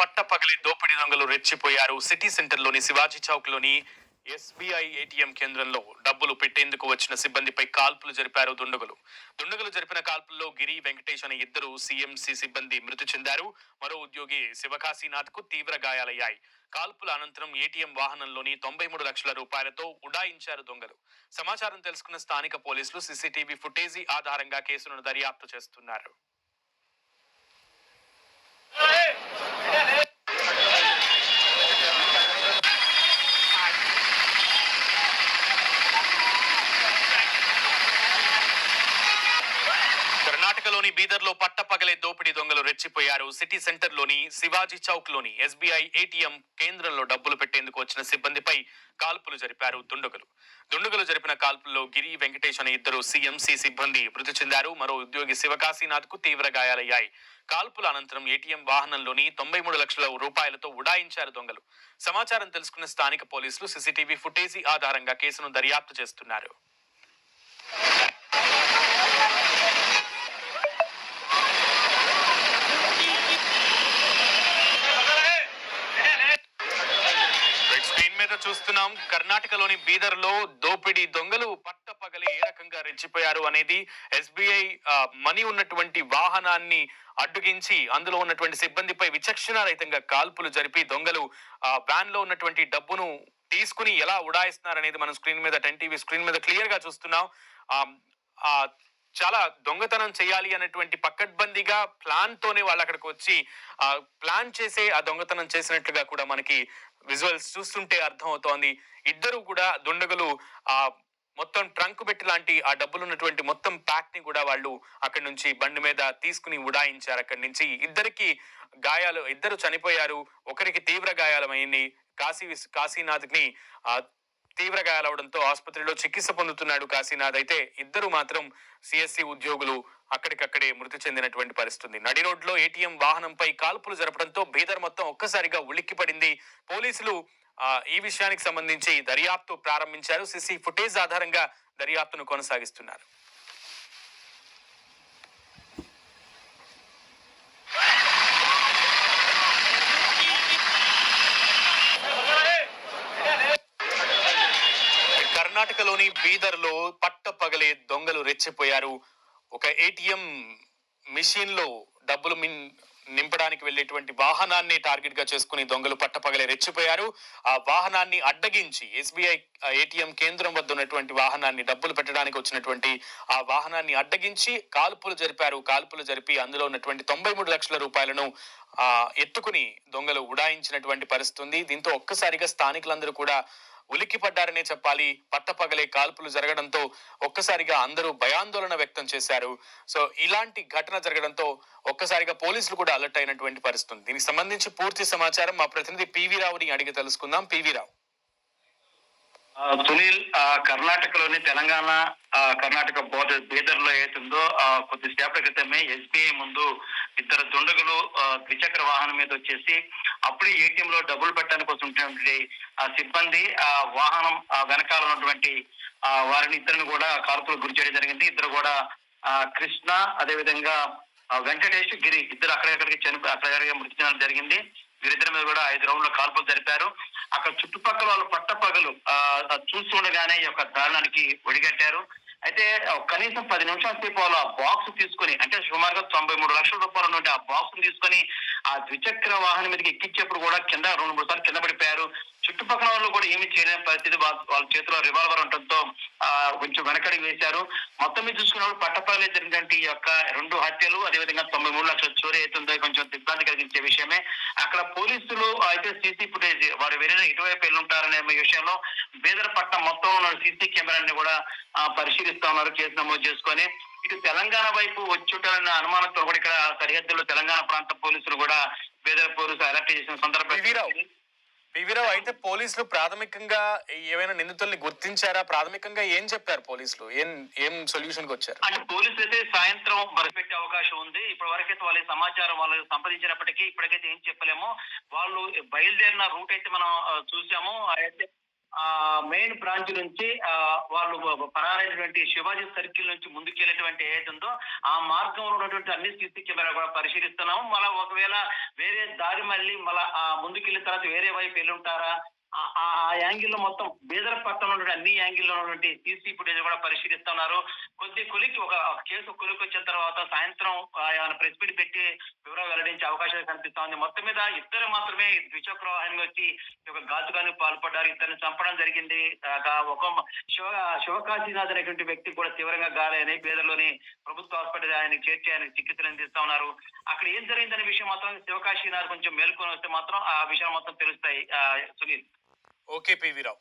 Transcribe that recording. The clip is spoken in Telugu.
పట్ట పగలి దోపిడీ దొంగలు రెచ్చిపోయారు. సిటీ సెంటర్లోని శివాజీ చౌక్లోని ఎస్బీఐ ఏటీఎం కేంద్రంలో డబ్బులు పెట్టేందుకు వచ్చిన సిబ్బందిపై కాల్పులు జరిపారు దుండగులు. దుండగులు జరిపిన కాల్పుల్లో గిరి వెంకటేష్ అనే ఇద్దరు సీఎంసీ సిబ్బంది మృతి చెందారు. మరో ఉద్యోగి శివకాశీనాథ్కు తీవ్ర గాయాలయ్యాయి. కాల్పుల అనంతరం ఏటీఎం వాహనంలోని తొంభై మూడు లక్షల రూపాయలతో ఉడాయించారు దొంగలు. సమాచారం తెలుసుకున్న స్థానిక పోలీసులు సీసీటీవీ ఫుటేజీ ఆధారంగా కేసులను దర్యాప్తు చేస్తున్నారు. కర్ణాటకలోని బీదర్లో పట్టపగలే దోపిడీ దొంగలు రెచ్చిపోయారు సిటీ సెంటర్లోని శివాజీ చౌక్లోని ఎస్బీఐ ఏటీఎం కేంద్రంలో డబ్బులు పెట్టేందుకు వచ్చిన సిబ్బందిపై కాల్పులు జరిపారు దుండగులు. దుండగులు జరిపిన కాల్పుల్లో గిరి వెంకటేష్ అనే ఇద్దరు సీఎంసీ సిబ్బంది మృతి చెందారు. మరో ఉద్యోగి శివకాశీనాథ్కు తీవ్ర గాయాలయ్యాయి. కాల్పుల అనంతరం ఏటీఎం వాహనంలోని తొంభై మూడు లక్షల రూపాయలతో ఉడాయించారు దొంగలు. సమాచారం తెలుసుకున్న స్థానిక పోలీసులు సీసీటీవీ ఫుటేజీ ఆధారంగా కేసును దర్యాప్తు చేస్తున్నారు రెడ్ స్క్రీన్ మీద చూస్తున్నాం. కర్ణాటకలోని బీదర్లో దోపిడీ దొంగలు పట్టపగలే ఏ రకంగా రెచ్చిపోయారు అనేది ఎస్బీఐ మనీ ఉన్నటువంటి వాహనాన్ని అడ్డుగించి అందులో ఉన్నటువంటి సిబ్బందిపై విచక్షణ రహితంగా కాల్పులు జరిపి దొంగలు ఆ వ్యాన్లో ఉన్నటువంటి డబ్బును తీసుకుని ఎలా ఉడాయిస్తున్నారు అనేది మనం స్క్రీన్ మీద టెన్ టీవీ స్క్రీన్ మీద క్లియర్గా చూస్తున్నాం ఆ చాలా దొంగతనం చేయాలి అనేటువంటి పక్కడ్బందీగా ప్లాన్ తోనే వాళ్ళు అక్కడికి వచ్చి ఆ ప్లాన్ చేసే ఆ దొంగతనం చేసినట్లుగా కూడా మనకి విజువల్స్ చూస్తుంటే అర్థం అవుతోంది ఇద్దరు కూడా దుండగులు ఆ మొత్తం ట్రంక్ పెట్టి లాంటి ఆ డబ్బులు ఉన్నటువంటి మొత్తం ప్యాక్ని కూడా వాళ్ళు అక్కడి నుంచి బండి మీద తీసుకుని ఉడాయించారు అక్కడి నుంచి. ఇద్దరికి గాయాలు ఇద్దరు చనిపోయారు. ఒకరికి తీవ్ర గాయాలమైంది. కాశీ కాశీనాథ్ని ఆ తీవ్ర గాయాలవడంతో ఆసుపత్రిలో చికిత్స పొందుతున్నాడు కాశీనాథ్. అయితే ఇద్దరు మాత్రం సిఎస్సి ఉద్యోగులు అక్కడికక్కడే మృతి చెందినటువంటి పరిస్థితి నడి రోడ్లో ఏటీఎం వాహనంపై కాల్పులు జరపడంతో బీదర్ మొత్తం ఒక్కసారిగా ఉలిక్కిపడింది పోలీసులు ఈ విషయానికి సంబంధించి దర్యాప్తు ప్రారంభించారు. సిసి ఫుటేజ్ ఆధారంగా దర్యాప్తును కొనసాగిస్తున్నారు. కర్ణాటకలోని బీదర్లో పట్టపగలే దొంగలు రెచ్చిపోయారు. ఒక ఏటీఎం మిషన్లో డబ్బులు మిన్ నింపడానికి వెళ్ళేటువంటి వాహనాన్ని టార్గెట్గా చేసుకుని దొంగలు పట్టపగలే రెచ్చిపోయారు. ఆ వాహనాన్ని అడ్డగించి ఎస్బీఐ ఏటీఎం కేంద్రం వద్ద ఉన్నటువంటి వాహనాన్ని డబ్బులు పెట్టడానికి వచ్చినటువంటి ఆ వాహనాన్ని అడ్డగించి కాల్పులు జరిపారు. కాల్పులు జరిపి అందులో ఉన్నటువంటి తొంభై మూడు లక్షల రూపాయలను ఆ ఎత్తుకుని దొంగలు ఉడాయించినటువంటి పరిస్థితి ఉంది. దీంతో ఒక్కసారిగా స్థానికులందరూ కూడా ఉలిక్కి పడ్డారనే చెప్పాలి. పట్టపగలే కాల్పులు జరగడంతో ఒక్కసారిగా అందరూ భయాందోళన వ్యక్తం చేశారు. సో ఇలాంటి ఘటన జరగడంతో ఒక్కసారిగా పోలీసులు కూడా అలర్ట్ అయినటువంటి పరిస్థితి దీనికి సంబంధించి పూర్తి సమాచారం మా ప్రతినిధి పివి రావుని అడిగి తెలుసుకుందాం. పివి రావు. ఆ, సునీల్ కర్ణాటకలోని తెలంగాణ ఆ, కర్ణాటక బోర్డర్ బీదర్లో ఏతుందో కొద్దిసేపటి క్రితమే ఎస్బీఐ ముందు ఇద్దరు దుండగులు ద్విచక్ర వాహనం మీద వచ్చేసి అప్పుడే ఏటీఎం లో డబ్బులు పెట్టడానికి వస్తున్నటువంటి ఆ సిబ్బంది ఆ వాహనం ఆ, వెనకాల ఉన్నటువంటి ఆ, వారిని ఇద్దరిని కూడా కాల్పులకు గురి చేయడం జరిగింది. ఇద్దరు కూడా ఆ, కృష్ణ అదేవిధంగా వెంకటేష్ గిరి ఇద్దరు అక్కడెక్కడికి చనిపో అక్కడెక్కడికి మృతి చెందడం జరిగింది. వీరిద్దరి మీద కూడా ఐదు రౌండ్ల కాల్పులు జరిపారు. అక్కడ చుట్టుపక్కల వాళ్ళు పట్టపగలు ఆ ఆ చూస్తుండగానే ఈ యొక్క దారుణానికి ఒడిగట్టారు. అయితే కనీసం పది నిమిషాల సేపు వాళ్ళు ఆ బాక్స్ తీసుకొని అంటే సుమారుగా తొంభై మూడు లక్షల రూపాయలు నుండి ఆ బాక్స్ తీసుకొని ఆ ద్విచక్ర వాహనం మీదకి ఎక్కించేప్పుడు కూడా కింద రెండు మూడు సార్లు కింద పడిపోయారు. చుట్టుపక్కల వాళ్ళు కూడా ఏమి చేయలేని పరిస్థితి వాళ్ళ చేతిలో రివాల్వర్ ఉండటంతో కొంచెం వెనకడికి వేశారు. మొత్తం మీద చూసుకున్నప్పుడు పట్టపగలే జరిగినటువంటి ఈ యొక్క రెండు హత్యలు అదేవిధంగా తొంభై మూడు లక్షల చోరీ అవుతుందో కొంచెం దిగ్భ్రాంతి కలిగించే విషయమే. అక్కడ పోలీసులు అయితే సీసీ ఫుటేజ్ వారు వెళ్ళిన ఇటువైపు వెళ్ళుంటారనే విషయంలో బీదర్ పట్టణం మొత్తం ఉన్న సీసీ కెమెరాని కూడా పరిశీలిస్తా ఉన్నారు కేసు నమోదు చేసుకొని. ఇటు తెలంగాణ వైపు వచ్చుంటారన్న అనుమానంతో కూడా ఇక్కడ సరిహద్దులో తెలంగాణ ప్రాంత పోలీసులు కూడా బీదర్ పోలీసులు అలర్ట్ చేసిన సందర్భం వీరావు. పివి రావు అయితే పోలీసులు ప్రాథమికంగా ఏమైనా నిందితుల్ని గుర్తించారా? ప్రాథమికంగా ఏం చెప్పారు పోలీసులు? ఏం ఏం సొల్యూషన్కి వచ్చారు? అంటే పోలీసులు అయితే సాయంత్రం బరిపెట్టే అవకాశం ఉంది. ఇప్పటి వరకైతే వాళ్ళ సమాచారం వాళ్ళు సంపాదించినప్పటికీ ఇప్పటికైతే ఏం చెప్పలేము. వాళ్ళు బయలుదేరిన రూట్ అయితే మనం చూసాము. అయితే మెయిన్ బ్రాంచ్ నుంచి ఆ వాళ్ళు పరారైనటువంటి శివాజీ సర్కిల్ నుంచి ముందుకెళ్ళేటువంటి ఏదైతే ఉందో ఆ మార్గంలో ఉన్నటువంటి అన్ని సీసీ కెమెరా కూడా పరిశీలిస్తున్నాము. మళ్ళీ ఒకవేళ వేరే దారి మళ్ళీ మళ్ళీ ముందుకెళ్ళిన తర్వాత వేరే వైపు వెళ్ళి ఉంటారా ఆ- యాంగిల్లో మొత్తం బీదర్ పట్టణం ఉన్నటువంటి అన్ని యాంగిల్లో ఉన్నటువంటి సీసీ ఫుటేజ్ కూడా పరిశీలిస్తున్నారు. కొద్ది కులికి ఒక కేసు కులికి వచ్చిన తర్వాత సాయంత్రం ఆయన ప్రెస్ మీట్ పెట్టి వివరాలు వెల్లడించే అవకాశాలు కనిపిస్తా ఉంది. మొత్తం మీద ఇద్దరు మాత్రమే ద్విచక్ర వాహనం వచ్చి ఒక ఘాతుకానికి పాల్పడ్డారు. ఇద్దరిని చంపడం జరిగింది. ఒక శివ శివకాశీనాథ్ అనేటువంటి వ్యక్తి కూడా తీవ్రంగా గాలైన పేదలోని ప్రభుత్వ హాస్పిటల్ ఆయన చేర్చి ఆయన చికిత్సలు అందిస్తా ఉన్నారు. అక్కడ ఏం జరిగిందనే విషయం మాత్రం శివకాశీనాథ్ కొంచెం మేల్కొని వస్తే మాత్రం ఆ విషయాలు మొత్తం తెలుస్తాయి. సునీల్. ఓకే పివి రావు